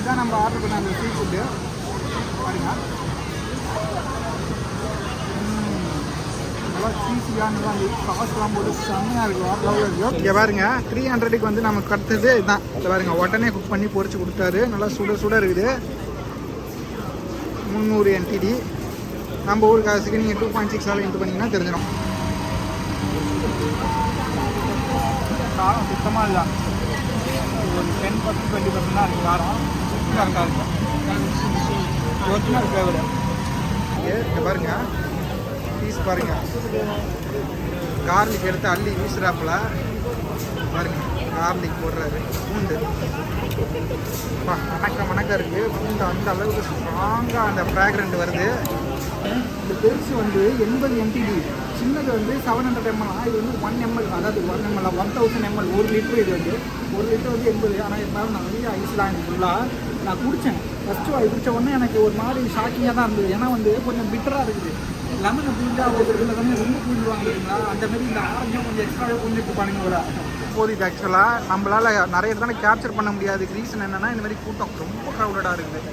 இதுதான் நம்ம ஆர்டர் பண்ண அந்த சீ ஃபுட்டு பாருங்க. நல்லா சீஸியாக நல்லா அந்த சாஸ்லாம் போட்டு செம்மையாக இருக்கும் இங்கே பாருங்க த்ரீ ஹண்ட்ரடுக்கு வந்து நமக்கு கட்டுறது இதுதான் இதை பாருங்க உடனே குக் பண்ணி பொரிச்சு கொடுத்தாரு. நல்லா சுட சுட இருக்குது. முந்நூறு என்டிடி நம்ம ஊர் காசுக்கு நீங்கள் two point six all into பண்ணிங்கன்னா தெரிஞ்சிடும் காரம் சுத்தமாக இல்லை. ஒரு டென் பர்சன்ட் டுவெண்ட்டி பர்சன்ட் தான் இருக்குது காரம். சூப்பராக இருக்கா இருக்கும் ஒரிஜினல் ஃப்ளேவர் இங்கே பாருங்க. பீஸ் பாருங்க. கார்லிக் எடுத்து அள்ளி வீசுறாப்புல. பாருங்க. கார்லிக் போடுறாரு. பூண்டு. வணக்கம் மணக்க மணக்க இருக்கு. பூண்டு அந்த அளவுக்கு ஸ்ட்ராங்காக அந்த ஃப்ராக்ரண்ட் வருது. இந்த பெருசு வந்து எண்பது எம்டிடி சின்னது வந்து செவன் ஹண்ட்ரட் எம்எல் இது வந்து ஒன் எம்எல் அதாவது one ML one thousand ML ஒரு லிட்டர் இது வந்து. ஒரு லிட்டர் வந்து எண்பது. ஆனால் இருந்தாலும் நிறைய ஐஸ்லாண்ட் ஃபுல்லாக நான் குடித்தேன் ஃபஸ்ட்டு அது குடித்த உடனே எனக்கு ஒரு மாதிரி ஷாக்கிங்காக தான் இருந்தது. ஏன்னா வந்து கொஞ்சம் பிட்டராக இருக்குது. லெமனை புரிஞ்சா ஒரு இதில் தானே ரொம்ப புரிஞ்சுவாங்க இல்லைங்களா? அந்த மாதிரி இந்த ஆரஞ்சும் கொஞ்சம் எக்ஸ்ட்ராவே புரிஞ்சுட்டு பண்ணுங்க ஒரு போதிது ஆக்சுவலாக நம்மளால் நிறைய இடத்துல கேப்சர் பண்ண முடியாதுக்கு ரீசன் என்னென்னா இந்த மாதிரி கூட்டம் ரொம்ப க்ரௌடடாக இருக்குது.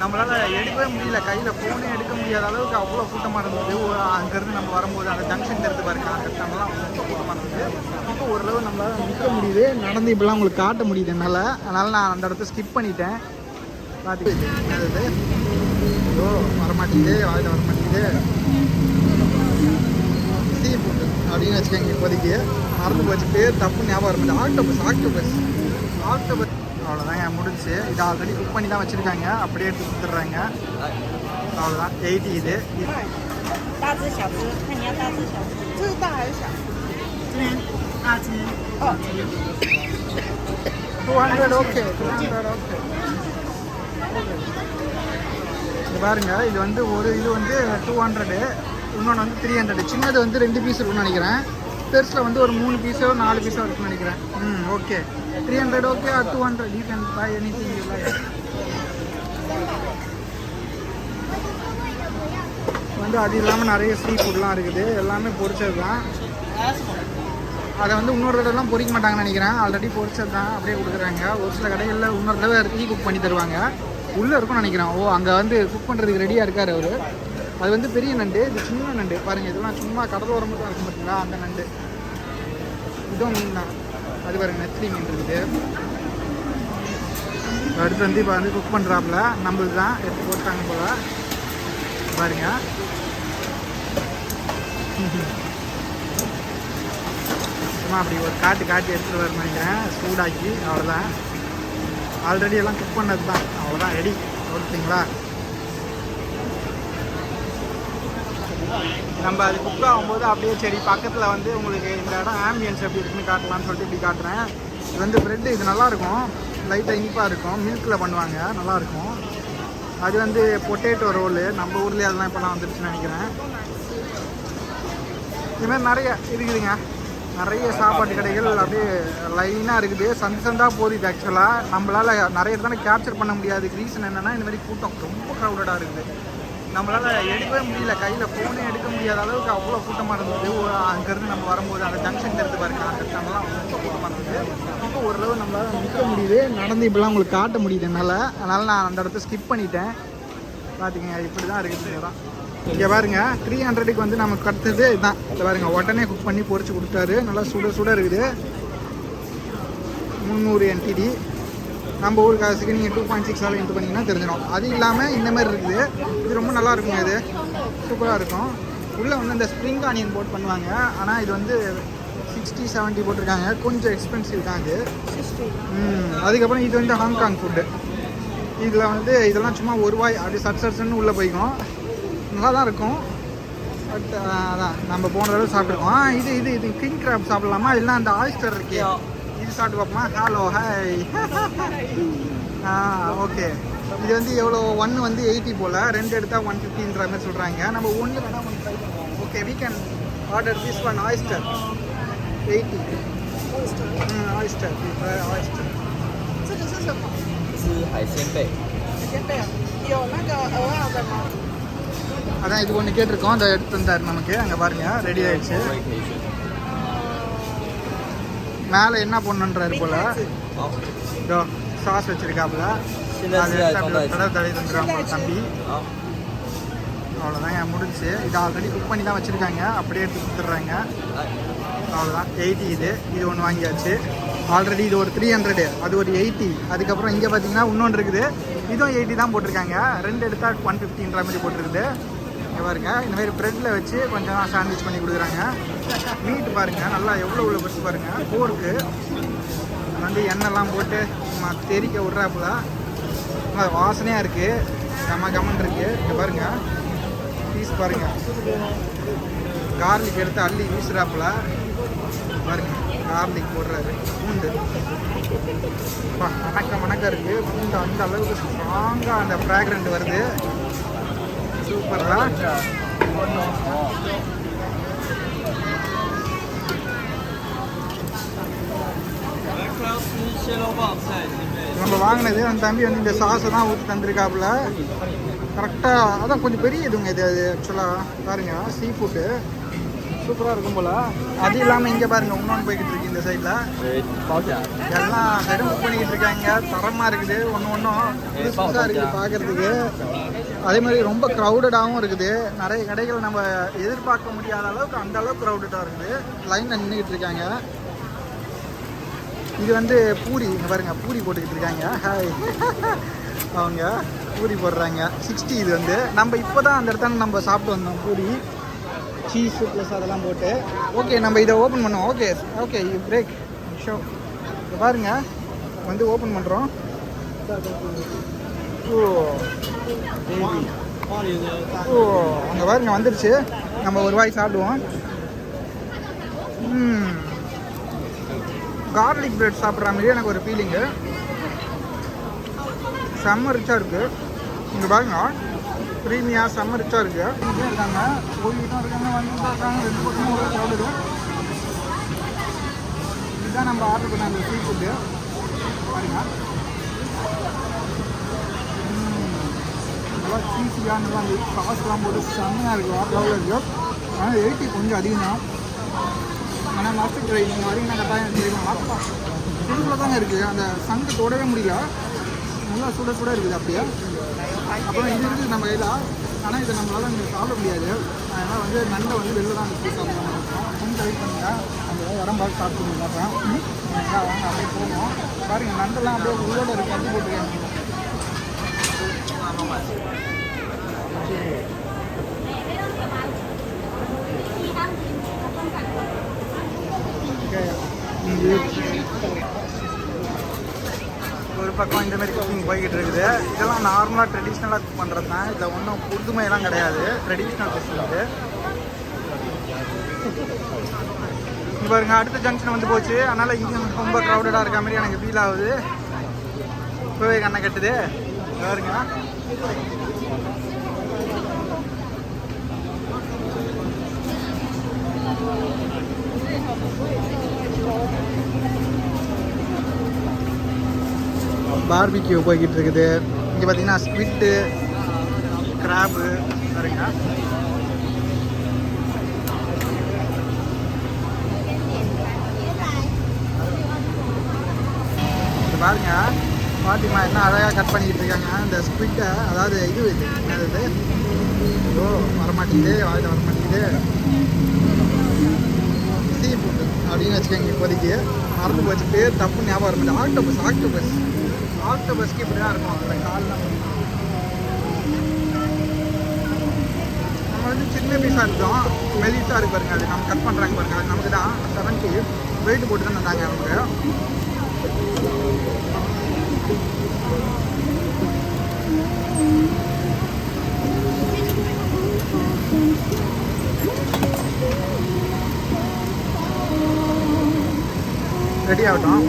நம்மளால் எடுக்கவே முடியல. கையில் ஃபோனே எடுக்க முடியாத அளவுக்கு அவ்வளோ கூட்டமாக இருந்தது. அங்கேருந்து நம்ம வரும்போது அந்த ஜங்ஷன் தெரிஞ்சு பாருங்க. அந்த இடத்துலலாம் ரொம்ப கூட்டமாக இருந்தது. இப்போ ஓரளவு நம்மளால் நிற்க முடியுது. நடந்து இப்படிலாம் உங்களுக்கு காட்ட முடியுது என்னால். அதனால் நான் அந்த இடத்த ஸ்கிப் பண்ணிட்டேன். பார்த்துக்கிட்டு ஓ வரமாட்டேங்குது வாயில் வரமாட்டேங்குது சீ ஃபுட்டு அப்படின்னு வச்சுக்கோங்க இப்போதைக்கு மறந்து போச்சு பேர் தப்பு ஞாபகம் இருந்தது ஆக்டோபஸ் ஆக்டோபஸ் ஆக்டோபஸ் அவ்வளோதாங்க முடிஞ்சு இது ஆல்ரெடி புக் பண்ணி தான் வச்சுருக்காங்க அப்படியே எடுத்து கொடுத்துட்றாங்க அவ்வளோதான் எயிட்டி இது two hundred okay two hundred okay இது பாருங்க இது வந்து ஒரு இது வந்து டூ ஹண்ட்ரடு இன்னொன்று வந்து த்ரீ ஹண்ட்ரடு சின்னது வந்து ரெண்டு பீஸ் இருக்கும்னு நினைக்கிறேன். பெருசில் வந்து ஒரு மூணு பீஸோ நாலு பீஸோ இருக்குன்னு நினைக்கிறேன். ம் okay three hundred okay two hundred you can buy anything வந்து அது இல்லாமல் நிறைய சீ ஃபுட்லாம் இருக்குது. எல்லாமே பொரிச்சது தான் அதை வந்து இன்னொரு தடவைலாம் பொறிக்க மாட்டாங்கன்னு நினைக்கிறேன். ஆல்ரெடி பொரிச்சது தான் அப்படியே கொடுக்குறாங்க. ஒரு சில கடைகளில் இன்னொரு தடவை ரீ குக் பண்ணி தருவாங்க. உள்ளே இருக்கும்னு நினைக்கிறேன். ஓ அங்கே வந்து குக் பண்ணுறதுக்கு ரெடியாக இருக்கார் அவர். அது வந்து பெரிய நண்டு. இது சின்ன நண்டு. பாருங்கள் இதெல்லாம் சும்மா கடலோரம் மட்டும் இருக்கும் பார்த்தீங்களா அந்த நண்டு. இதுவும் மீன் தான் அது பாருங்க நெத்திலி மீன் இருக்குது. அடுத்து வந்து இப்போ வந்து குக் பண்ணுறாப்புல நம்மளுக்கு தான் எடுத்து போட்டாங்க போல. பாருங்க. சும்மா அப்படி ஒரு காட்டு காட்டி எடுத்துகிட்டு வரணும் நினைக்கிறேன். சூடாக்கி அவ்வளோதான் ஆல்ரெடி எல்லாம் குக் பண்ணது தான் அவ்வளோதான் ரெடி ஓகேங்களா நம்ம அது குக் ஆகும்போது அப்படியே சரி பக்கத்தில் வந்து உங்களுக்கு இந்த இடம் ஆம்பியன்ஸ் எப்படி இருக்குன்னு காட்டலாம்னு சொல்லிட்டு இப்படி காட்டுறேன். இது வந்து ப்ரெட்டு இது நல்லாயிருக்கும். லைட்டாக இனிப்பாக இருக்கும். மில்கில் பண்ணுவாங்க. நல்லாயிருக்கும். அது வந்து பொட்டேட்டோ ரோலு நம்ம ஊர்லேயே அதெல்லாம் இப்போலாம் வந்துருச்சுன்னு நினைக்கிறேன். இதுமாதிரி நிறைய இருக்குதுங்க. நிறைய சாப்பாட்டு கடைகள் அப்படியே லைனாக இருக்குது. சந்து சந்தாக போகுது ஆக்சுவலாக நம்மளால் நிறைய இடத்துல கேப்சர் பண்ண முடியாது. ரீசன் என்னென்னா இந்த மாதிரி கூட்டம் ரொம்ப க்ரௌடடாக இருக்குது. நம்மளால் எடுக்கவே முடியல. கையில் ஃபோனே எடுக்க முடியாத அளவுக்கு அவ்வளோ கூட்டமாக இருந்தது. அங்கேருந்து நம்ம வரும்போது அந்த ஜங்ஷன் எடுத்து பாருங்க. அந்த இடத்துலலாம் ரொம்ப கூட்டமாக இருந்தது. இப்போ ஓரளவு நம்மளால் நிற்க முடியுது. நடந்து இப்படிலாம் உங்களுக்கு காட்ட முடியுது என்னால். அதனால் நான் அந்த இடத்த ஸ்கிப் பண்ணிட்டேன். பார்த்துக்கங்க இப்படி தான் இருக்குது தான் இங்கே பாருங்க த்ரீ ஹண்ட்ரடுக்கு வந்து நமக்கு கடுத்தது இதுதான் இதை பாருங்க உடனே குக் பண்ணி பொறிச்சு கொடுத்தாரு நல்லா சுட சுட இருக்குது. முந்நூறு என்டிடி நம்ம ஊர் காசுக்கு நீங்கள் two point six all into பண்ணிங்கன்னா தெரிஞ்சிடும். அது இல்லாமல் இந்த மாதிரி இருக்குது. இது ரொம்ப நல்லா இருக்குங்க இது. சூப்பராக இருக்கும். உள்ளே வந்து இந்த ஸ்ப்ரிங் ஆனியன் போட் பண்ணுவாங்க. ஆனால் இது வந்து சிக்ஸ்டி செவன்ட்டி போட்டிருக்காங்க. கொஞ்சம் எக்ஸ்பென்சிவ் தான் இது அதுக்கப்புறம் இது வந்து ஹாங்காங் ஃபுட்டு இதில் வந்து இதெல்லாம் சும்மா ஒரு வாய் அப்படி சட் சட்ஸ்ன்னு உள்ளே போய்க்கும். நல்லா தான் இருக்கும் பட் அதான் நம்ம போன தடவை சாப்பிட்ருக்கோம் ஆ, இது இது இது கிங் கிராப் சாப்பிடலாமா இல்லைன்னா அந்த ஆயிஸ்டர் இருக்கே இது சாப்பிட்டு பார்ப்போமா ஹலோ ஹாய் ஆ ஓகே இது வந்து எவ்வளோ ஒன்று வந்து எயிட்டி போல் ரெண்டு எடுத்தால் ஒன் ஃபிஃப்டின்ற மாதிரி சொல்கிறாங்க நம்ம ஒன்று வேணால் ஒன்று ட்ரை பண்ணுவோம் okay we can order this one oyster eighty hmm oyster oyster 这个是什么？是海鲜贝，先贝啊，有那个鹅啊的吗？ அதான் இது ஒன்று கேட்டிருக்கோம். அதை எடுத்து வந்தார் நமக்கு. அங்கே பாருங்கள் ரெடி ஆயிடுச்சு. மேலே என்ன பண்ணுன்றாரு போல. இதோ சாஸ் வச்சுருக்காப்புல. தடவை தந்துடுறாங்க தம்பி. அவ்வளோதாங்க முடிஞ்சு இது ஆல்ரெடி குக் பண்ணி தான் வச்சுருக்காங்க. அப்படியே எடுத்து கொடுத்துட்றாங்க. அவ்வளோதான் எயிட்டி இது. இது ஒன்று வாங்கியாச்சு. ஆல்ரெடி இது ஒரு த்ரீ ஹண்ட்ரடு அது ஒரு எயிட்டி அதுக்கப்புறம் இங்கே பார்த்தீங்கன்னா இன்னொன்று இருக்குது. இதுவும் எயிட்டி தான் போட்டிருக்காங்க. ரெண்டு எடுத்தால் ஒன் ஃபிஃப்டின்ற மாதிரி போட்டிருக்குது. இங்கே பாருங்க இந்த மாதிரி ப்ரெட்டில் வச்சு கொஞ்சம் சாண்ட்விச் பண்ணி கொடுக்குறாங்க. மீட் பாருங்க நல்லா எவ்வளோ உள்ள பஸ் பாருங்க. போருக்கு வந்து எண்ணெய்லாம் போட்டு சும்மா தெறிக்க விட்றாப்புல. நல்லா வாசனையாக இருக்குது கம்ம கம்மன் இருக்குது இங்கே பாருங்க பீஸ் பாருங்க. கார்லிக் எடுத்து அள்ளி வீசுகிறாப்புல பாருங்க கார்லிக் போடுறாரு. பூண்டு. அப்பா, வணக்கம் வணக்கம் இருக்குது பூண்டு அந்த அளவுக்கு ஸ்ட்ராங்காக அந்த ஃப்ராக்ரண்ட் வருது. பண்ணலாம் நம்ம வாங்கினது அந்த தம்பி வந்து இந்த சாஸை தான் ஊற்றி தந்திருக்காப்புல. கரெக்டாக அதான் கொஞ்சம் பெரிய இதுங்க இது அது ஆக்சுவலாக பாருங்க சீ ஃபுட்டு சூப்பராக இருக்கும் போல். அது இல்லாமல் இங்கே பாருங்க இன்னொன்று போய்கிட்டு இருக்கு இந்த சைடில் எல்லாம் சைடும் புக் பண்ணிக்கிட்டு இருக்காங்க. தரமாக இருக்குது ஒன்று ஒன்றும் புதுசாக இருக்குது பார்க்குறதுக்கு அதே மாதிரி ரொம்ப க்ரௌடடாகவும் இருக்குது. நிறைய கடைகள் நம்ம எதிர்பார்க்க முடியாத அளவுக்கு அந்த அளவுக்கு க்ரௌடடாக இருக்குது. லைனில் நின்றுக்கிட்டு இருக்காங்க. இது வந்து பூரி. இங்கே பாருங்க பூரி போட்டுக்கிட்டு இருக்காங்க. ஹாய் அவங்க பூரி போடுறாங்க. சிக்ஸ்டி இது வந்து. நம்ம இப்போ தான் அந்த இடத்துல நம்ம சாப்பிட்டு வந்தோம். பூரி சீஸு ப்ளஸ் அதெல்லாம் போட்டு. ஓகே நம்ம இதை ஓப்பன் பண்ணோம் ஓகே ஓகே பிரேக் ஷோ இங்க பாருங்கள் வந்து ஓப்பன் பண்ணுறோம் ஓ அங்கே பாருங்க வந்துருச்சு. நம்ம ஒரு வாய் சாப்பிடுவோம். கார்லிக் பிரெட் சாப்பிட்ற மாதிரி எனக்கு ஒரு ஃபீலிங்கு செம்ம ரிச்சாக இருக்குது இங்கே பாருங்க. ப்ரீமியாக செம்ம ரிச்சாக இருக்குது இருக்காங்க. போய்கிட்டும் இதுதான் நம்ம ஆர்டர் பண்ண அந்த சீ ஃபுட்டு பாருங்கள் நல்லா சீசியாக நல்லா அந்த சாஸ்லாம் போட்டு செம்மையாக இருக்குது வேறு இருக்கும் ஆனால் எயிட்டி கொஞ்சம் அதிகம் தான் ஆனால் மாஸ்டர் ட்ரை நீங்கள் வரீங்கன்னா கட்டாயம் தெரியும்? ஆப்பா சிம்பிளாக தாங்க இருக்குது அந்த சங்கு தொடவே முடியல. நல்லா சுட சுட இருக்குது அப்படியே. அப்புறம் இது இருக்குது நம்ம கையில் ஆனால் இதை நம்மளால் இங்கே சாப்பிட முடியாது. அதனால் வந்து நண்டை வந்து வெளில தான் வச்சு சாப்பிடணும் கொஞ்சம் வெயிட் பண்ணுங்கள் அந்த இடம் பார்த்து சாப்பிட்டு பார்ப்பேன் வாங்க. அப்படியே போவோம். பாருங்கள் நண்டெல்லாம் அப்படியே உள்ளோட இருக்கு. கட்டி போட்டுருக்காங்க ஒரு பக்கம் இந்த மாதிரி குக்கிங் போய்கிட்டு இருக்குது இதெல்லாம் நார்மலாக ட்ரெடிஷ்னலாக குக் பண்ணுறது தான். இதில் ஒன்றும் புதுமையெல்லாம் கிடையாது. ட்ரெடிஷ்னல் ஃபெசிலிட்டி இங்க பாருங்க அடுத்த ஜங்ஷன் வந்து போச்சு. அதனால் இங்கே ரொம்ப க்ரௌடடாக இருக்க மாதிரி எனக்கு ஃபீல் ஆகுது. இப்போவே கண்ணை கட்டுது பாருங்க. பார்பிக்யூ போய்கிட்டு இருக்குது இங்கே பார்த்தீங்கன்னா ஸ்குவிட்டு கிராபு பாருங்க. பாருங்க. பாட்டிமா என்ன அழகாக கட் பண்ணிக்கிட்டு இருக்காங்க. இந்த ஸ்குவிட்டை அதாவது இது இது என்னது ஐயோ வரமாட்டேங்குது வாயில் வரமாட்டேங்குது. சீ ஃபுட்டு அப்படின்னு வச்சுக்கோங்க இப்போதைக்கு. மறந்து போச்சு பேர் தப்பு ஞாபகம் வர ஆக்டோபஸ் ஆக்டோபஸ் ஆக்டோபஸ்க்கு இப்படி தான் இருக்கும். அந்த கால்லாம் நம்ம வந்து சின்ன பீஸாக இருக்கோம் மெலிஸாக இருக்கு பாருங்க அது. நம்ம கட் பண்ணுறாங்க பாருங்க. அது நமக்கு தான் செவன்ட்டி வெயிட் போட்டு தான் தந்தாங்க அவங்க. ரெடி ஆகட்டும்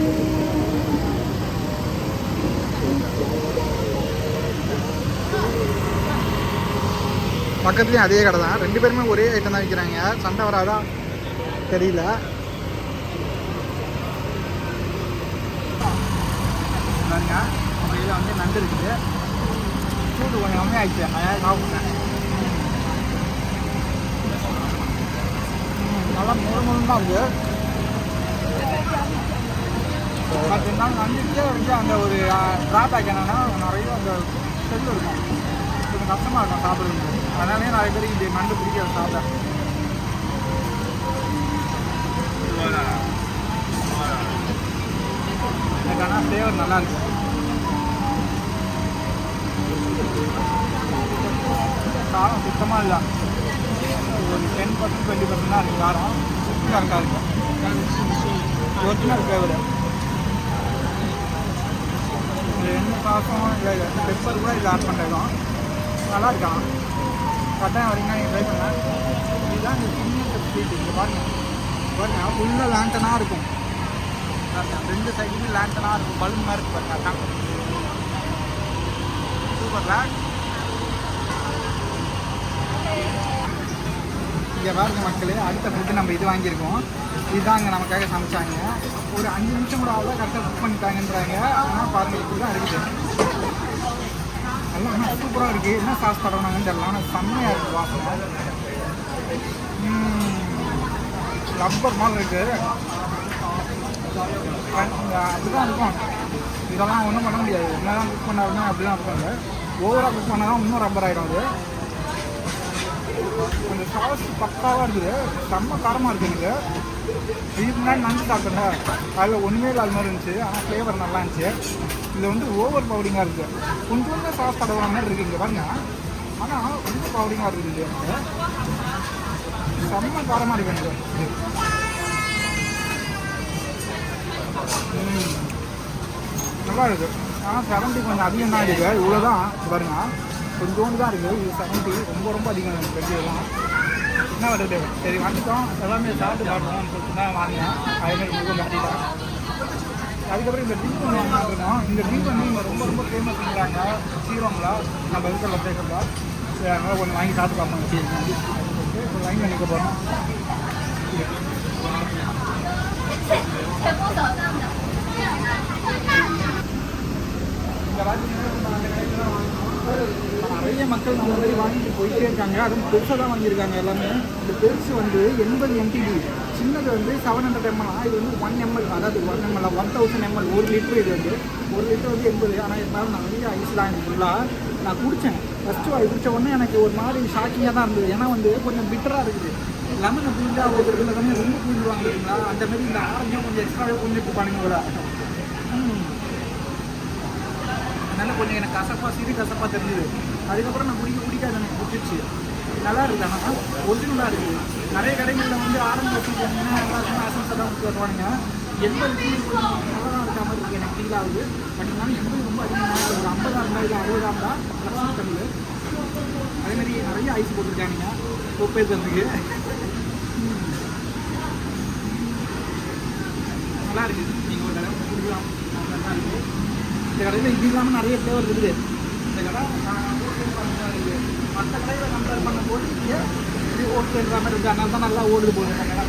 பக்கத்துலேயும் அதே கடை தான். ரெண்டு பேருமே ஒரே ஐட்டம் தான் விற்கிறாங்க சண்டை வராதா? தெரியல. பாருங்க இதில் வந்து நண்டு இருக்குது சூடு கொஞ்சம் கம்மியாகிடுச்சு அதாவது சாப்பிட்டேன் நல்லா முழு முழுன்னு தான் இருக்குது. பட் இருந்தாலும் வந்துட்டு வந்து அந்த ஒரு ட்ராபேக் என்னென்னா நிறைய அந்த செல் இருக்கும். கொஞ்சம் கஷ்டமாக இருக்கும் சாப்பிடுறது அதனாலே நிறைய பேர் இது நண்டு பிடிக்காது சாப்பிட எனக்கு ஆனால் ஃப்ளேவர் நல்லா இருக்கு. காரம் சுத்தமாக இல்லை. ஒரு டென் பர்சன்ட் டுவெண்ட்டி பர்சன்ட் தான் இருக்குது காரம். கரெக்டாக இருக்கும் ஒரிஜினல் ஃப்ளேவர் ரெண்டு எந்த இல்லை பெப்பர் கூட இதில் ஆட் பண்ணிருக்கோம் நல்லா இருக்கான் கட்டாயம் வரீங்கன்னா நீங்கள் ட்ரை பண்ணேன் இதுதான் இந்த சின்ன ஸ்ட்ரீட் இங்கே பாருங்க. பாருங்க ஃபுல்லாக லேண்டனாக இருக்கும். ரெண்டு சைடுமே லேண்டனாக இருக்கும். பலூன் மாதிரி இருக்கு பாருங்க அதான். சூப்பர் லேண்ட் இங்கே பாருங்க மக்களே அடுத்த ஃபுட்டு நம்ம இது வாங்கியிருக்கோம். இதுதாங்க நமக்காக சமைச்சாங்க. ஒரு அஞ்சு நிமிஷம் கூட அவ்வளோ கரெக்டாக குக் பண்ணிட்டாங்கன்றாங்க. ஆனால் பாருங்க இப்படி தான் இருக்குது. நல்லா ஆனால் சூப்பராக இருக்குது என்ன சாஸ் தடவினாங்கன்னு தெரியல ஆனால் செம்மையாக இருக்குது வாசனை. ரப்பர் மாதிரி இருக்குது அப்படிதான் இருக்கும். இதெல்லாம் ஒன்றும் பண்ண முடியாது. என்னதான் குக் பண்ணாருன்னா அப்படிதான் இருப்பாங்க ஓவராக குக் பண்ணால் இன்னும் ரப்பர் ஆகிடும் அது. அந்த சாஸ் பக்காவாக இருக்குது செம்ம காரமாக இருக்குது எனக்கு இதுக்கு முன்னாடி நஞ்சு சாப்பிட்டேன் அதில் ஒன்றுமே இல்லாத மாதிரி இருந்துச்சு ஆனால் ஃப்ளேவர் நல்லா இருந்துச்சு இது வந்து ஓவர் பவுடிங்காக இருக்குது கொஞ்சம் கொஞ்சம் சாஸ் தடவை மாதிரி இருக்குது இங்கே பாருங்க ஆனால் ரொம்ப பவுடிங்காக இருக்குது இது எனக்கு செம்ம காரமாக இருக்கு. எனக்கு நல்லா இருக்குது ஆனால் செவன்ட்டி கொஞ்சம் அதிகம் தான் இருக்குது இவ்வளோ தான் பாருங்க. கொஞ்சோண்டு தான் இருக்குது. இது செவன்ட்டி ரொம்ப ரொம்ப அதிகம் எனக்கு என்ன வருது சரி வந்துட்டோம் எல்லாமே சாப்பிட்டு பார்ப்போம்னு சொல்லிட்டு தான் வாங்கினேன். அதேமாதிரி முகம் கட்டிட்டேன் அதுக்கப்புறம் இந்த ட்ரிங்க் பண்ணி வாங்கினாருக்கோம் இந்த ட்ரிங்க் பண்ணி இங்கே ரொம்ப ரொம்ப ஃபேமஸ்ங்கிறாங்க சீரோங்களா நம்ம இருக்கிற லொக்கேஷனில் சரி அதனால் கொஞ்சம் வாங்கி சாப்பிட்டு பார்ப்போம். எப்படி இருக்குன்னு இப்போ வாங்கி நினைக்க போகிறோம் இந்த நிறைய மக்கள் நம்ம மாதிரி வாங்கிட்டு போயிட்டே இருக்காங்க. அதுவும் பெருசாக தான் வாங்கியிருக்காங்க எல்லாமே. இந்த பெருசு வந்து எண்பது எம்டிடி சின்னது வந்து செவன் ஹண்ட்ரட் எம்எல் இது வந்து ஒன் எம்எல் அதாவது one ML one thousand ML ஒரு லிட்டர் இது வந்து. ஒரு லிட்டர் வந்து எண்பது. ஆனால் இருந்தாலும் நிறைய ஐஸ் தான் எனக்கு ஃபுல்லாக நான் குடித்தேன் ஃபஸ்ட்டு அது குடித்த உடனே எனக்கு ஒரு மாதிரி ஷாக்கிங்காக தான் இருந்தது. ஏன்னா வந்து கொஞ்சம் பிட்டராக இருக்குது. லெமனை புரிஞ்சா ஒரு இதில் தானே ரொம்ப புரிஞ்சுவாங்க இல்லைங்களா? அந்தமாரி இந்த ஆரஞ்சும் கொஞ்சம் எக்ஸ்ட்ராவே புரிஞ்சுட்டு பண்ணுங்க ஒரு அதனால கொஞ்சம் எனக்கு கசப்பாக சிறு கசப்பாக தெரிஞ்சுது. அதுக்கப்புறம் நான் குடிக்க குடிக்காது எனக்கு பிடிச்சிருச்சு நல்லா இருக்குது ஆனால் ஒரிஜினலாக இருக்குது நிறைய கடைகளில் வந்து ஆரஞ்சு வச்சுருக்காங்கன்னா எல்லாருக்குமே அசன்ஸை தான் வருவானுங்க. எண்பது ஃபீல் நல்லா இருக்க மாதிரி இருக்குது எனக்கு ஃபீல் ஆகுது. பட் இருந்தாலும் எண்பது ரொம்ப அதிகமாக ஒரு ஐம்பதாக இருந்தால் இல்லை அறுபதாக இருந்தால் நல்லா தமிழ் அதேமாதிரி நிறைய ஐஸ் போட்டிருக்காங்க தொப்பை தந்துக்கு நல்லா இருக்குது நீங்கள் ஒரு தடவை குடிக்கலாம். நல்லா இருக்குது இந்த கடையில் இது இல்லாமல் நிறைய ஃப்ளேவர் இருக்குது இந்த கடை மற்ற கடையில் கம்பேர் பண்ணும்போது இங்கே இது ஓட்டுற மாதிரி இருக்குது அதனால தான் நல்லா ஓடுது போகுது இந்த கடை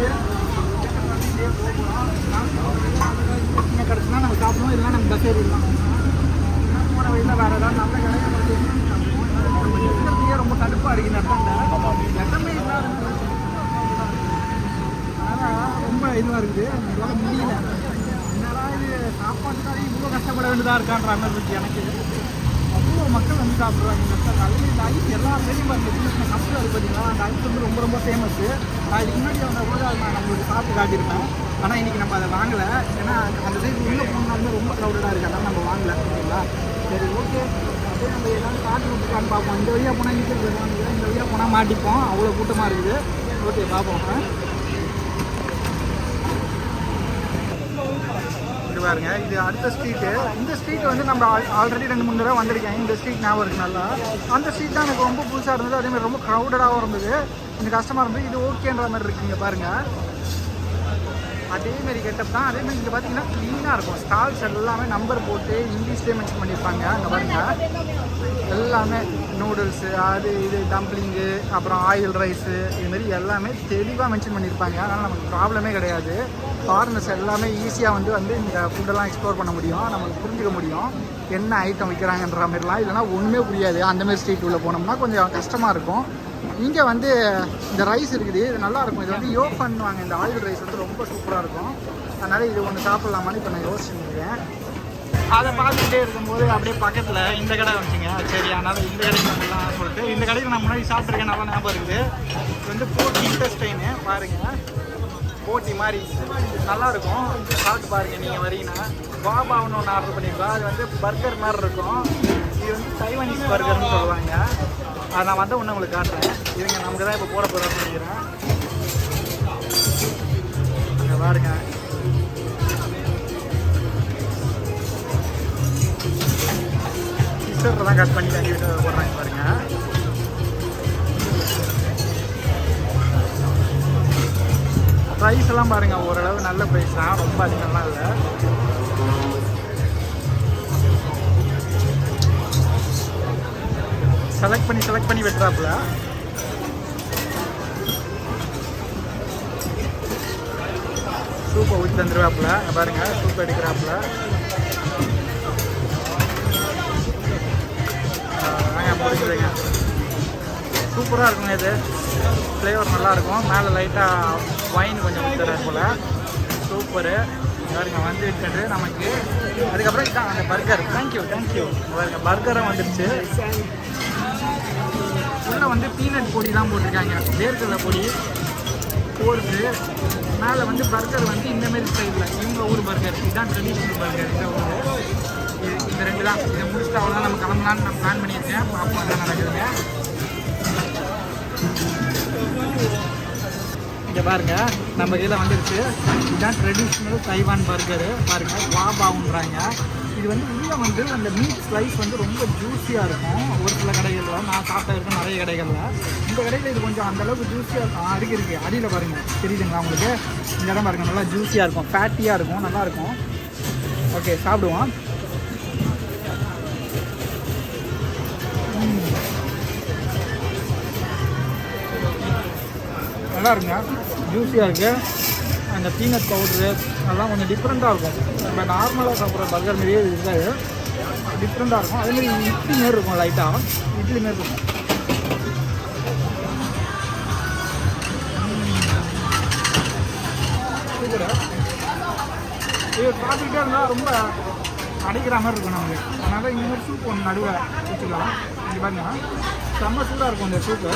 எவ்வளோ பேர் வந்து இங்கே கிடச்சுன்னா நம்ம சாப்பிடுவோம் நம்ம பஸ் ஏறிடலாம் போன வழியில் வேறு ஏதாவது நல்ல கடையை ரொம்ப கடுப்பாக இருக்குது இடத்துல அதனால் ரொம்ப இதுவாக இருக்குது. நம்மளால முடியல. என்னடா இது சாப்பாட்டுக்காக இவ்வளோ கஷ்டப்பட வேண்டியதாக இருக்கான்ற மாதிரி இருக்கு எனக்கு. மக்கள் வந்து சாப்பிட்றாங்க இந்த இடத்துல நல்ல இந்த ஐஸ் எல்லா பேரையும் பாருங்க. சின்ன சின்ன கப்பில் அந்த ஐஸ் வந்து ரொம்ப ரொம்ப ஃபேமஸ்ஸு நான் இதுக்கு முன்னாடி வந்த கூட நான் நம்மளுக்கு சாப்பிட்டு காட்டியிருப்பேன். ஆனால் இன்றைக்கி நம்ம அதை வாங்கலை. ஏன்னா அந்த சைடு உள்ளே போனாலுமே ரொம்ப க்ரௌடடாக இருக்குது அதனால் நம்ம வாங்கலை. ஓகேங்களா சரி ஓகே அப்படியே நம்ம ஏதாவது காட்டு விட்டுருக்கான்னு பார்ப்போம். இந்த வழியாக போனால் நீச்சல் வருவாங்க. இந்த வழியாக போனால் மாட்டிப்போம். அவ்வளோ கூட்டமாக இருக்குது. ஓகே பார்ப்போம். ஆ? இது பாருங்க. இது அடுத்த ஸ்ட்ரீட்டு இந்த ஸ்ட்ரீட் வந்து நம்ம ஆல்ரெடி ரெண்டு மூணு தடவை வந்திருக்கேன். இந்த ஸ்ட்ரீட் ஞாபகம் இருக்கு நல்லா. அந்த ஸ்ட்ரீட் தான் எனக்கு ரொம்ப புதுசாக இருந்தது. அதே மாதிரி ரொம்ப க்ரௌடடாகவும் இருந்தது. கொஞ்சம் கஷ்டமாக இருந்தது இது ஓகேன்ற மாதிரி இருக்குங்க பாருங்க. அதே மாதிரி கெட்டப் தான். அதே மாதிரி இங்கே பார்த்தீங்கன்னா க்ளீனாக இருக்கும். ஸ்டால்ஸ் எல்லாமே நம்பர் போட்டு இங்கிலீஷ்லேயே மென்ஷன் பண்ணியிருப்பாங்க அங்கே பாருங்க. எல்லாமே நூடுல்ஸு அது இது டம்ப்ளிங்கு அப்புறம் ஆயில் ரைஸு இதுமாரி எல்லாமே தெளிவாக மென்ஷன் பண்ணியிருப்பாங்க. அதனால் நமக்கு ப்ராப்ளமே கிடையாது. ஃபாரினர்ஸ் எல்லாமே ஈஸியாக வந்து வந்து இந்த ஃபுட்டெல்லாம் எக்ஸ்ப்ளோர் பண்ண முடியும். நமக்கு புரிஞ்சுக்க முடியும். என்ன ஐட்டம் விற்கிறாங்கன்ற மாதிரிலாம். இல்லைனா ஒன்றுமே புரியாது. அந்த மாதிரி ஸ்ட்ரீட் உள்ளே போனோம்னா கொஞ்சம் கஷ்டமாக இருக்கும். இங்கே வந்து இந்த ரைஸ் இருக்குது. இது நல்லா இருக்கும். இது வந்து யோ பண்ணுவாங்க இந்த ஆயில் ரைஸ் வந்து ரொம்ப சூப்பராக இருக்கும். அதனால் இது ஒன்று சாப்பிட்லாமான்னு இப்போ நான் யோசிச்சுருக்கேன் அதை பார்த்துக்கிட்டே இருக்கும்போது அப்படியே பக்கத்தில் இந்த கடை வந்துச்சுங்க. சரி அதனால் இந்த கடைக்கு வந்துடலாம் சொல்லிட்டு இந்த கடையில் நான் முன்னாடி சாப்பிட்ருக்கேன் நல்லா ஞாபகம் இருக்குது. இது வந்து போட்டி இன்ட்ரெஸ்டைனு பாருங்கள் போட்டி மாதிரி. நல்லாயிருக்கும். சாப்பிட்டு பாருங்க நீங்கள் வரீங்கன்னா பாபாவுன்னு ஒன்று ஆர்டர் பண்ணியிருக்கோம். அது வந்து பர்கர் மாதிரி இருக்கும். இது வந்து தைவானீஸ் பர்கர்னு சொல்லுவாங்க. அதை நான் வந்த உடனே உங்களுக்கு காட்டுறேன். இதுங்க நமக்கு தான் இப்போ போட போகிறோம்னு நினைக்கிறேன் பாருங்கள் பாருங்க தான் கட் பண்ணி தண்ணி விட்டு போடுறாங்க பாருங்க. ப்ரைஸ் எல்லாம் பாருங்க ஓரளவு நல்ல ப்ரைஸ் தான் ரொம்ப அதிகம்லாம் இல்லை. செலக்ட் பண்ணி செலக்ட் பண்ணி வெட்டுறாப்புல. சூப்பை ஊற்றி தந்துருவாப்புல. பாருங்கள் பாருங்க சூப் எடுக்கிறாப்புல. முடிஞ்சுதுங்க சூப்பராக இருக்குங்க இது. ஃப்ளேவர் நல்லாயிருக்கும். மேலே லைட்டாக ஒயின் கொஞ்சம் ஊற்றுறாரு போல். சூப்பரு. பாருங்க வந்து நமக்கு அதுக்கப்புறம் இதான் அந்த பர்கர் தேங்க்யூ தேங்க்யூ பாருங்க பர்கரும் வந்துருச்சு. உள்ளே வந்து பீனட் பொடி தான் போட்டிருக்காங்க. வேர்க்கடலை பொடி போடுது மேலே வந்து பர்கர் வந்து இந்தமாரி ஸ்டைலில் இவங்க ஊர் பர்கர் இதுதான் ட்ரெடிஷ்னல் பர்கர் இந்த ஊர். இது இந்த ரெண்டு தான். இதை முடிச்சுட்டு அவ்வளோதான் நம்ம கிளம்பலான்னு நான் பிளான் பண்ணியிருக்கேன். பார்ப்போம் என்ன நடக்குதுங்க இங்கே பாருங்க நம்ம இதில் வந்துருச்சு. இதுதான் ட்ரெடிஷ்னல் தைவான் பர்கரு பாருங்க வாபாவுன்றாங்க இது வந்து உள்ளே வந்து அந்த மீட் ஸ்லைஸ் வந்து ரொம்ப ஜூஸியாக இருக்கும். ஒரு சில கடைகளில் நான் சாப்பிட்டா இருக்கும் நிறைய கடைகளில். இந்த கடையில் இது கொஞ்சம் அந்தளவுக்கு ஜூஸியாக இருக்கும். ஆ, இருக்கு அடியில் பாருங்க. தெரியுதுங்களா உங்களுக்கு? இந்த இடம் பாருங்க நல்லா ஜூஸியாக இருக்கும். ஃபேட்டியாக இருக்கும் நல்லாயிருக்கும் ஓகே சாப்பிடுவோம். நல்லா இருக்குங்க ஜூஸியாக இருக்குது அந்த பீனட் பவுட்ரு அதெல்லாம் கொஞ்சம் டிஃப்ரெண்ட்டாக இருக்கும். நம்ம நார்மலாக சாப்பிட்ற பர்கர் மாதிரியே இருக்காது. டிஃப்ரெண்ட்டாக இருக்கும். அதே மாதிரி இட்லி மாரி இருக்கும் லைட்டாக இட்லி மாரி இருக்கும். இது பார்த்துக்கிட்டே இருந்தால் ரொம்ப அடைக்கிற மாதிரி இருக்கும் நமக்கு. அதனால் இந்த மாதிரி சூப் ஒன்று நடுவில் வச்சுக்கலாம். இங்கே பாருங்க. செம்ம சூடாக இருக்கும் இந்த சூப்பு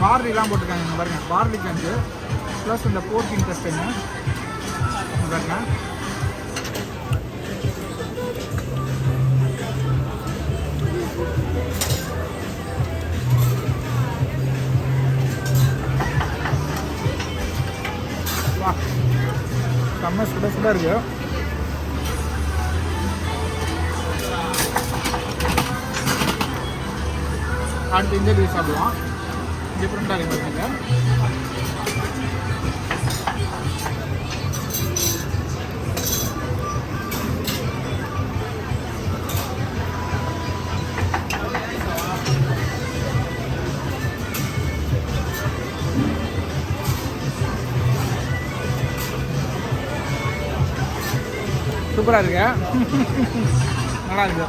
பார்லிலாம் போட்டிருக்காங்க பாருங்க. பார்லி கஞ்சு ப்ளஸ் இந்த போர்க் என்ன? பாருங்க. வா. செம்ம சுட சுட இருக்கு. அடுத்து இந்த டிஷ் சாப்பிடுவோம். டிஃப்ரெண்ட்டாக இருக்கு பாருங்க சூப்பராக இருக்கு நல்லா இருக்கு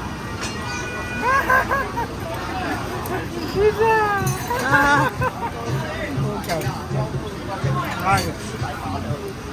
ஓகே நல்லா இருக்கு